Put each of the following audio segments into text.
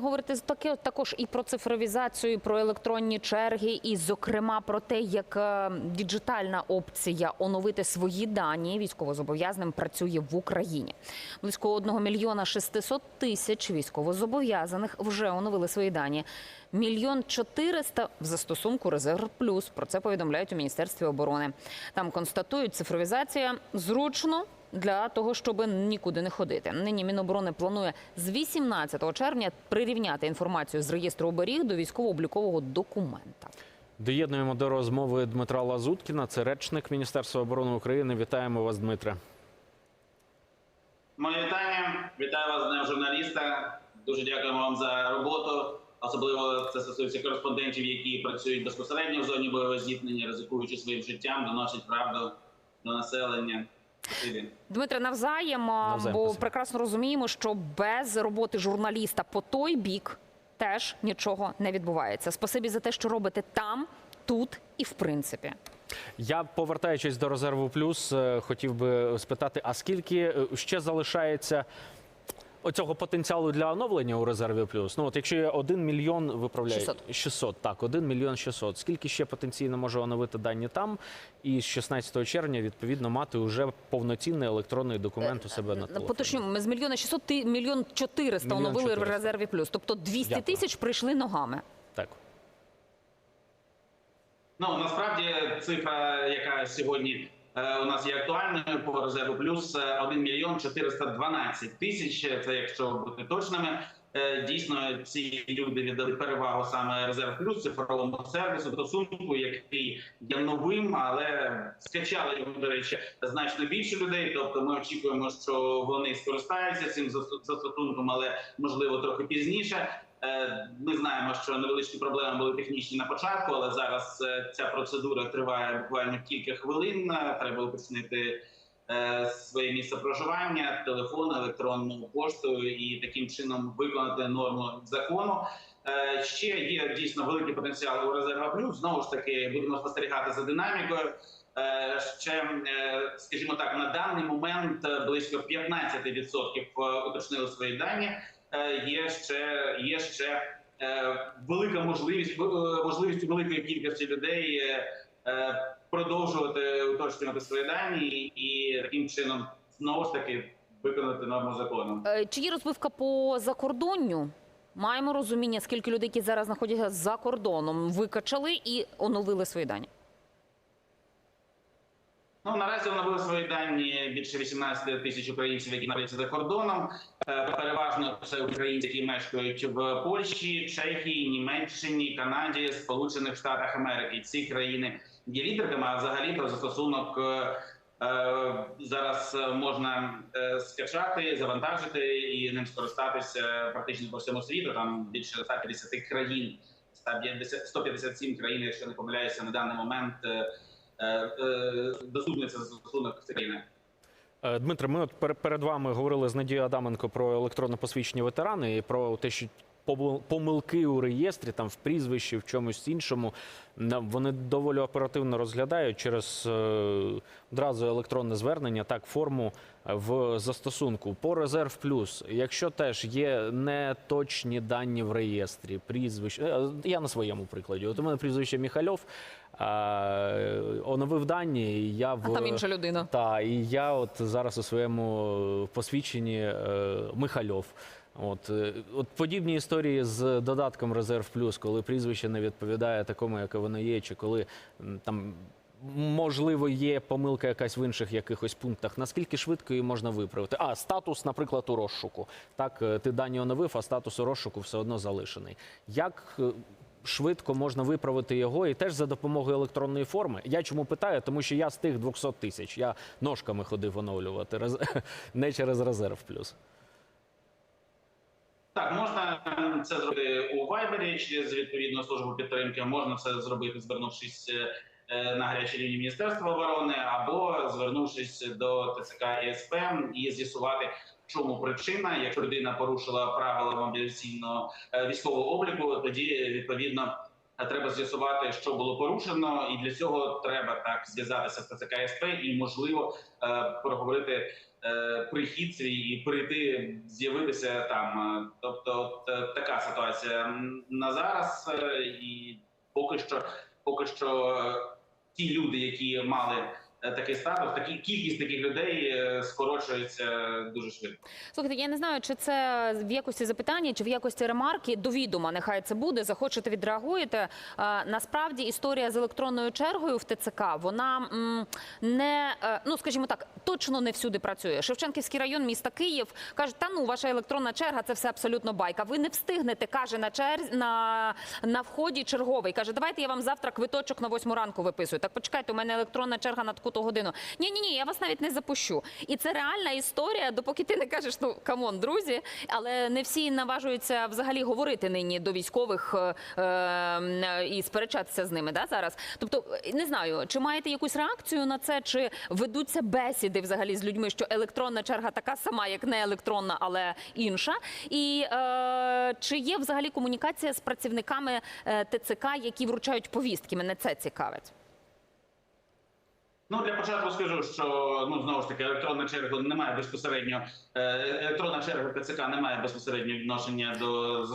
говорити таке також і про цифровізацію, і про електронні черги, і зокрема про те, як е, діджитальна опція оновити свої дані військовозобов'язаним працює в Україні. Близько 1 мільйона 600 тисяч військовозобов'язаних вже оновили свої дані. Мільйон 400 в застосунку Резерв Плюс. Про це повідомляють у міністерстві оборони. Там констатують, цифровізація зручно для того, щоб нікуди не ходити. Нині Міноборони планує з 18 червня прирівняти інформацію з реєстру оберіг до військово-облікового документа. Доєднуємо до розмови Дмитра Лазуткіна. Це речник Міністерства оборони України. Вітаємо вас, Дмитре. Моє вітання. Вітаю вас з Днем журналіста. Дуже дякуємо вам за роботу. Особливо це стосується кореспондентів, які працюють безпосередньо в зоні бойового зіткнення, ризикуючи своїм життям, доносять правду до населення. Дмитре, навзаєм, Навзаєм, бо спасибо. прекрасно розуміємо, що без роботи журналіста по той бік теж нічого не відбувається. Спасибі за те, що робите там, тут і в принципі. Я повертаючись до резерву плюс, е, хотів би спитати: а скільки е, ще залишається оцього потенціалу для оновлення у резерві плюс? Ну от якщо є 1 мільйон виправляє 600. 600, так, 1 мільйон 600. Скільки ще потенційно може оновити дані там? І з 16 червня відповідно мати вже повноцінний електронний документ у себе на телефоні? Поточню, ми з мільйона 600 ти мільйон 400 Мільйон оновили в 400. резерві плюс. Тобто 200 Дякую. тисяч прийшли ногами. Так. Ну насправді цифра, яка сьогодні е, у нас є актуальною по резерву плюс е, 1 мільйон 412 тисяч. Це якщо бути точними. Е, Дійсно, ці люди віддали перевагу саме резерв плюс цифровому сервісу стосунку, який є новим, але скачали його, до речі, значно більше людей. Тобто, ми очікуємо, що вони скористаються цим зас- застосунком, але можливо трохи пізніше. Е, Ми знаємо, що невеличкі проблеми були технічні на початку, але зараз е, ця процедура триває буквально кілька хвилин. Е, Треба уточнити своє місце проживання, телефон, електронну пошту і таким чином виконати норму закону. Ще є дійсно великий потенціал у резерва плюс. Знову ж таки, будемо спостерігати за динамікою. Ще, скажімо так, на даний момент близько 15% уточнили свої дані. Е, Є ще є ще е, велика можливість е, можливість великої кількості людей продовжувати уточнювати свої дані і таким чином знову ж таки виконати норму закону. Чи є розбивка по закордонню? Маємо розуміння, скільки людей, які зараз знаходяться за кордоном, викачали і оновили свої дані. Ну наразі оновили свої дані більше 18 тисяч українців, які знаходяться за кордоном. Е, Переважно це українці, які мешкають в Польщі, Чехії, Німеччині, Канаді, Сполучених Штатах Америки. Ці країни є лідерами. А взагалі то застосунок е, е, зараз можна скачати, завантажити і ним скористатися практично по всьому світу. Там більше 150 країн, 150 157 країн, якщо не помиляюся, на даний момент. Е, е, застосунок в країни. Е, Дмитре, ми от пер- перед вами говорили з Надією Адаменко про електронне посвідчення ветерани і про те, що помилки у реєстрі, там в прізвищі, в чомусь іншому, вони доволі оперативно розглядають через е, одразу електронне звернення, так, форму е, в застосунку. По резерв плюс, якщо теж є неточні дані в реєстрі, прізвище, я на своєму прикладі. От у мене прізвище Міхальов. е, Оновив дані, і я в А там інша людина. та і я от зараз у своєму посвідченні Михальов. От, е, от подібні історії з додатком Резерв Плюс, коли прізвище не відповідає такому, яке воно є, чи коли там можливо є помилка якась в інших якихось пунктах. Наскільки швидко її можна виправити? А статус, наприклад, у розшуку. Так, е, ти дані оновив, а статус у розшуку все одно залишений. Як е, швидко можна виправити його і теж за допомогою електронної форми. Я чому питаю? Тому що я з тих 200 тисяч. Я ножками ходив оновлювати, не через резерв плюс. Так, можна це зробити у Viber через відповідну службу підтримки. Можна це зробити, звернувшись е, на гарячі лінії Міністерства оборони, або звернувшись до ТЦК і СП і з'ясувати, в чому причина. Якщо людина порушила правила мобілізаційного е, військового обліку, тоді відповідно. Треба з'ясувати, що було порушено, і для цього треба так зв'язатися з ТЦК СП і можливо е, проговорити прихід свій і прийти, з'явитися там. Е, Тобто, от, е, така ситуація на зараз, е, і поки що, поки що е, ті люди, які мали е, такий статус, такі кількість таких людей е, скорочується дуже швидко. Слухайте, я не знаю, чи це в якості запитання, чи в якості ремарки до відома. Нехай це буде. Захочете відреагуєте. Е, Насправді історія з електронною чергою в ТЦК вона не е, ну скажімо так, точно не всюди працює. Шевченківський район міста Київ каже, та ну ваша електронна черга це все абсолютно байка. Ви не встигнете, каже на черзі на, на вході черговий. каже, давайте я вам завтра квиточок на восьму ранку виписую. Так почекайте, у мене електронна черга на таку-то годину. Ні, ні, ні, я вас навіть не запущу. І це реальна історія, допоки ти не кажеш, ну камон, друзі, але не всі наважуються взагалі говорити нині до військових е, е, і сперечатися з ними. Зараз. Тобто, е, не знаю, чи маєте якусь реакцію на це, чи ведуться бесіди взагалі з людьми, що електронна черга така сама, як не електронна, але інша. І чи є взагалі комунікація з працівниками ТЦК, які вручають повістки? Мене це цікавить. Ну для початку скажу, що ну знову ж таки електронна черга не має безпосередньо е, електронна черга ТЦК не має безпосереднього відношення до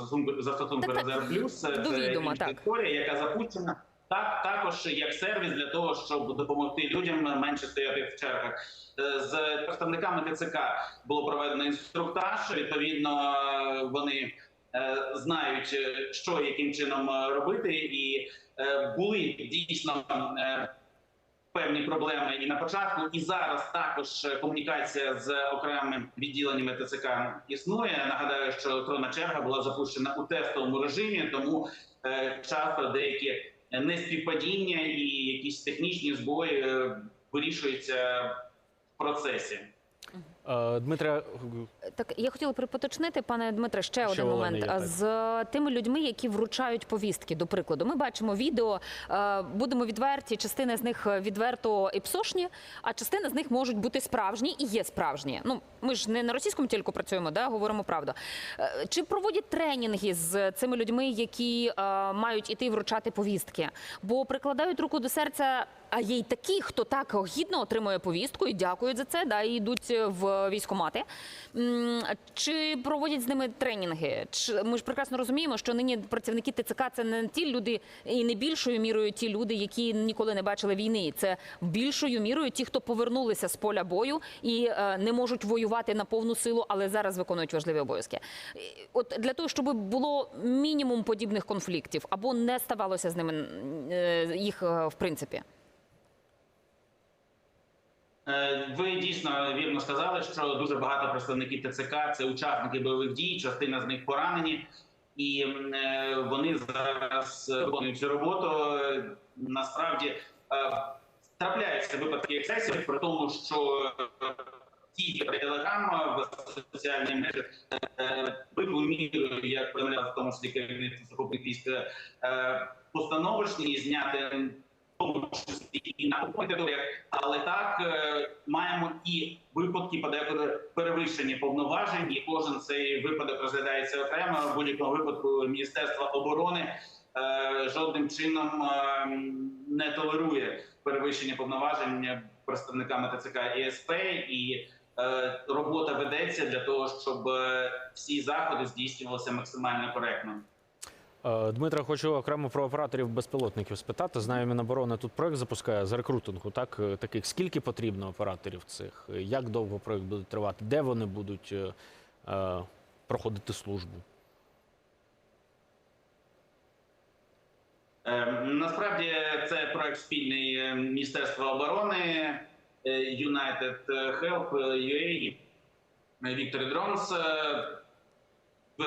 застосунку резерв плюс. Це до відома, інша історія, яка запущена. Так, також як сервіс для того, щоб допомогти людям менше стояти в чергах. Е, З представниками ТЦК було проведено інструктаж. Відповідно, вони е, знають, що яким чином робити, і були дійсно. Певні проблеми і на початку, і зараз також е, комунікація з окремими відділеннями ТЦК існує. Нагадаю, що електронна черга була запущена у тестовому режимі, тому е, часто деякі неспівпадіння і якісь технічні збої е, вирішуються в процесі. Е, Дмитре, Так, я хотіла припоточнити, пане Дмитре, ще, Ще один момент є, з тими людьми, які вручають повістки. До прикладу, ми бачимо відео. е, Будемо відверті. Частина з них відверто іпсошні, а частина з них можуть бути справжні і є справжні. Ну ми ж не на російському тільки працюємо, да говоримо правду. Е, Чи проводять тренінги з цими людьми, які е, мають іти вручати повістки? Бо прикладають руку до серця. А є й такі, хто так гідно отримує повістку і дякують за це, да, і йдуть в військкомати. М, Чи проводять з ними тренінги? Чи ми ж прекрасно розуміємо, що нині працівники ТЦК це не ті люди, і не більшою мірою ті люди, які ніколи не бачили війни. Це більшою мірою ті, хто повернулися з поля бою і е, не можуть воювати на повну силу, але зараз виконують важливі обов'язки. От для того, щоб було мінімум подібних конфліктів або не ставалося з ними е, їх е, в принципі. Е, Ви дійсно вірно сказали, що дуже багато представників ТЦК це учасники бойових дій, частина з них поранені, і е, вони зараз виконують цю роботу. Е, Насправді трапляються випадки ексцесів, при тому, що ті телеграм в соціальній мережі мірою, як в тому числі керівництво сухопутних військ, постановочні і зняти в тому числі і на окупованих територіях, але так е, маємо і випадки перевищення повноважень, і кожен цей випадок розглядається окремо. В будь-якому випадку Міністерство оборони е, жодним чином е, не толерує перевищення повноважень представниками ТЦК і СП, і робота ведеться для того, щоб всі заходи здійснювалися максимально коректно. Е, Дмитре, хочу окремо про операторів безпілотників спитати. Знаю, Міноборони тут проект запускає з рекрутингу. Так Е, таких скільки потрібно операторів цих? Е, Як довго проект буде тривати? Де вони будуть е, проходити службу? Насправді це проект спільний Міністерства оборони United Help UA, Віктор Дронс. Е,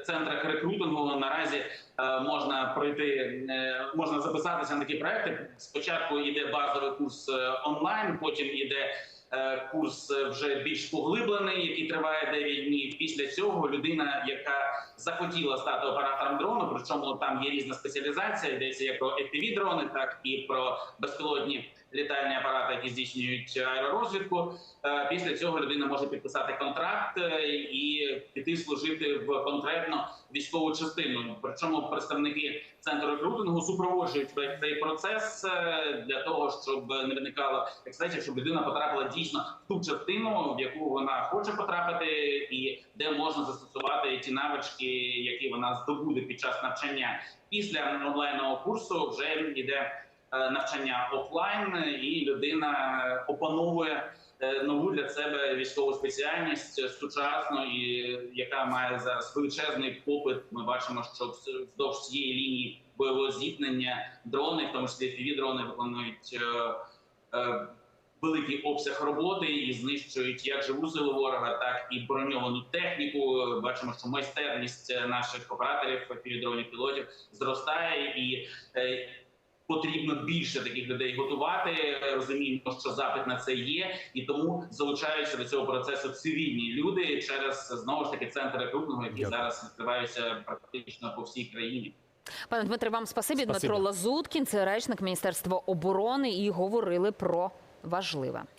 В центрах рекрутингу наразі е, можна пройти, е, можна записатися на такі проекти. Спочатку йде базовий курс е, онлайн, потім йде е, курс е, вже більш поглиблений, який триває 9 днів. Після цього людина, яка захотіла стати оператором дрону, причому там є різна спеціалізація, йдеться як про fpv дрони, так і про безпілотні літальні апарати, які здійснюють аеророзвідку. Е, Після цього людина може підписати контракт е, і піти служити в конкретно військову частину. Причому представники центру рекрутингу супроводжують цей процес е, для того, щоб не виникало ексцесів, щоб людина потрапила дійсно в ту частину, в яку вона хоче потрапити, і де можна застосувати ті навички, які вона здобуде під час навчання. Після онлайнового курсу вже йде е, навчання офлайн, і людина опановує е, нову для себе військову спеціальність е, сучасну, і яка має зараз величезний попит. Ми бачимо, що вздовж цієї лінії бойового зіткнення дрони, в тому числі fpv дрони, виконують е, е, великий обсяг роботи і знищують як живу силу ворога, так і броньовану техніку. Бачимо, що майстерність е, наших операторів півдронів пілотів зростає і. Потрібно більше таких людей готувати. Розуміємо, що запит на це є, і тому залучаються до цього процесу цивільні люди через знову ж таки центр рекрутингу, які Дякую. зараз відкриваються практично по всій країні. Пане Дмитре, вам спасибі. Спасибі. Дмитро Лазуткін, це речник Міністерства оборони, і говорили про важливе.